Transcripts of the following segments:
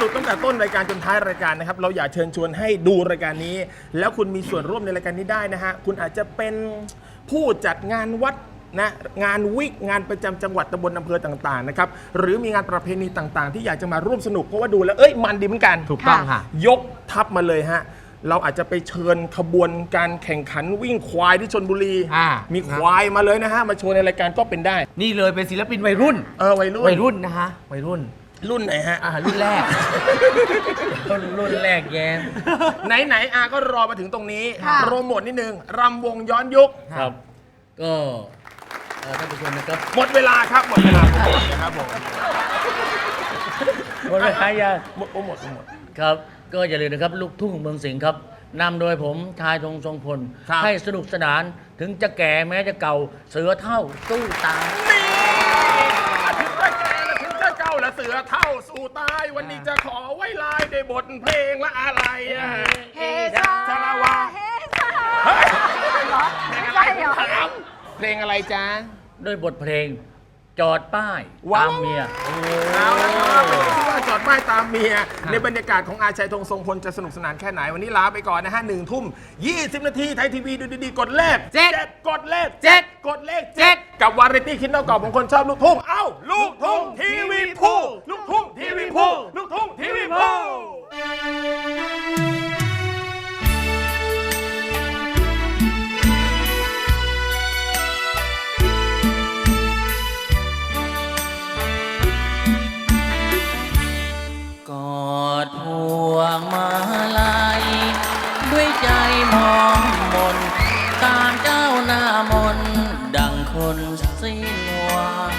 สนุกตั้งแต่ต้นรายการจนท้ายรายการนะครับ เราอยากเชิญชวนให้ดูรายการนี้ แล้วคุณมีส่วนร่วมในรายการนี้ได้นะฮะ คุณอาจจะเป็นผู้จัดงานวัดนะงานวิกงานประจำจังหวัดตำบลอำเภอต่างๆนะครับหรือมีงานประเพณีต่างๆ ที่อยากจะมาร่วมสนุกเพราะว่าดูแล้วเอ้ยมันดีเหมือนกัน ถูกต้องค่ะ ยกทัพมาเลยฮะ เราอาจจะไปเชิญขบวนการแข่งขันวิ่งควายที่ชนบุรี อ่ามี มีควายมาเลยนะฮะ มาโชว์ในรายการก็เป็นได้ นี่เลยเป็นศิลปินวัยรุ่น เออวัยรุ่น วัยรุ่นนะคะวัยรุ่น รุ่นไหนฮะ อ่ารุ่นแรก รุ่นรุ่นแรกแย้ม ไหนไหนๆอาก็รอมาถึงตรงนี้ค่ะ โปรโมทนิดนึงรำวงย้อนยุค ครับ ก็เอ่อท่านผู้ชมนะครับหมดเวลาครับ หมดเวลาโปรโมทนะครับผมหมดเวลายังหมดโปรโมทโปรโมท ครับ ก็อย่าลืมนะครับ ลูกทุ่งเมืองสิงห์ครับนำโดยผมชายธงทรงพล ครับ ให้สนุกสนานถึงจะแก่แม้จะเก่าเสือเท่าสู้ตาย นี่ถึงจะแก่และถึงจะเก่าและเสือเท่าสู่ตายวันนี้จะขอไว้ลายในบทเพลงและอะไรอะเฮซาชาลาวาเฮซาเฮ้ยเหรอไม่ใช่เหรอถามเพลงอะไรจ๊ะด้วยบทเพลงจอดป้ายวาวตามเมีย เอาละครับ ว่าจอดป้ายตามเมีย ในบรรยากาศของอาชัยธงทรงพลจะสนุกสนานแค่ไหน วันนี้ลาไปก่อนนะฮะหนึ่งทุ่ม20นาทีไทยทีวีดูดีๆ กดเลขเจ็ดกดเลขเจ็ดกดเลขเจ็ดกับวาไรตี้คิดนอกกรอบของคนชอบลูกทุ่งเอ้าลูกทุ่งทีวีพูลูกทุ่งทีวีพูลูกทุ่งทีวีพู มองมนตามเจ้าหน้ามน ดังคนสิ้นหวัง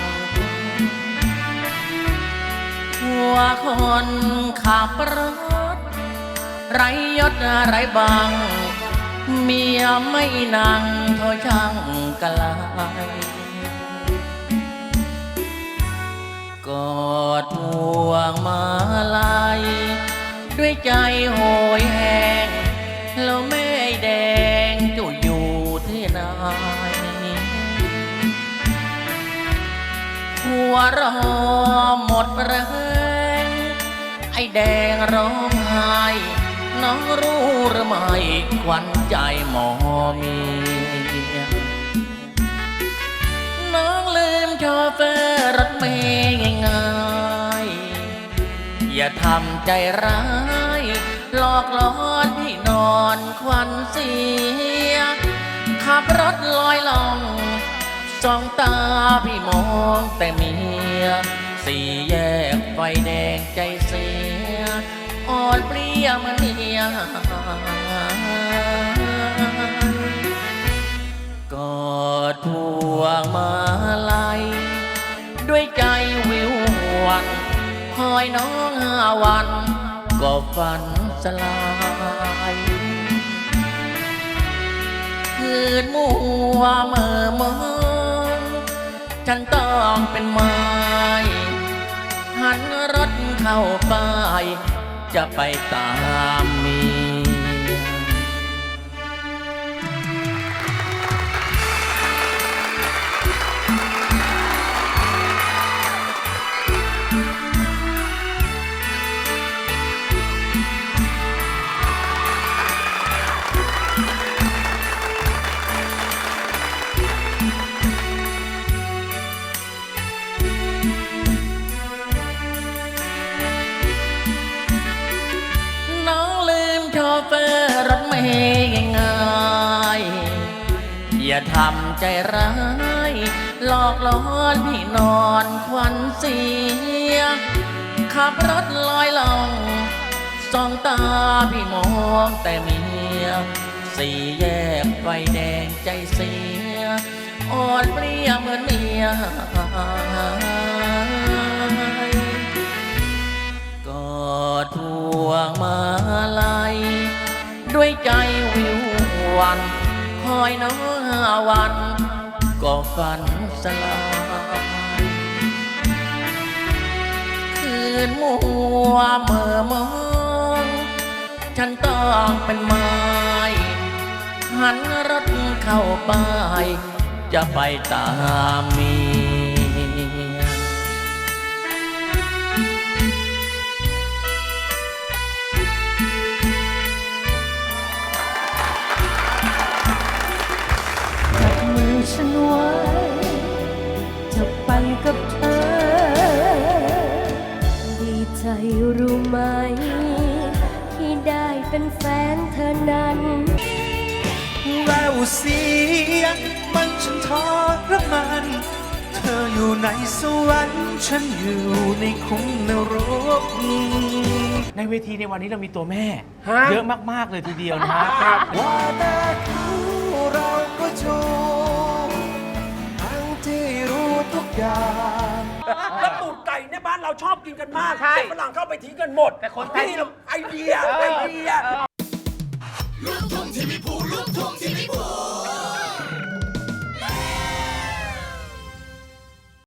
หัวคนขับรถ ไรยศไรบัง เมียไม่นั่งเท่าช่างกลายกอดพวงมาลัยด้วยใจ วรอหมดแรงไอ้แดงร้องไห้น้องรู้หรือไม่ขวัญใจหมอมีน้องลืมโชเฟอร์รถเมย์ง่ายๆอย่าทำใจร้ายหลอกหลอนพี่นอนควันเสียขับรถลอยล่อง สองตาพี่มองแต่เมีย สี่แยกไฟแดงใจเสีย อ่อนเปรี้ยมันเมียกอดพวงมาลัยด้วยใจวิวหวันคอยน้องห้าวัน ก็ฝันสลายคืนมัวเมื่อม ฉันต้องเป็นไม้หันรถเข้าไป จะไปตามเมีย ง่ายๆอย่าทำใจร้าย หลอกลอนพี่นอนควันเสีย ขับรถลอยล่องสองตาพี่มองแต่เมีย สี่แยกไฟแดงใจเสีย อ่อนเปรี้ยเหมือนเมียกอดพวงมาลัย ด้วยใจวิววัน คอยน้องวัน ก็ฝันสลายคืนมัวเมื่อมองฉันต้องเป็นไม้หันรถเข้าไป จะไปตามมี ววเสียงมันฉันทรมานเธออยู่ในสวรรค์ฉันอยู่ในคุกนรก ในเวทีในวันนี้เรามีตัวแม่ ฮะ เยอะมาก ๆ เลยทีเดียวนะฮะว่าแต่เขาเราก็จูทั้งที่รู้ทุกอย่าง แล้วตูดไก่ในบ้านเราชอบกินกันมากใช่แต่ฝรั่งเข้าไปทิ้งกันหมด แต่คนไทย นี่เราไอเดีย ไอเดีย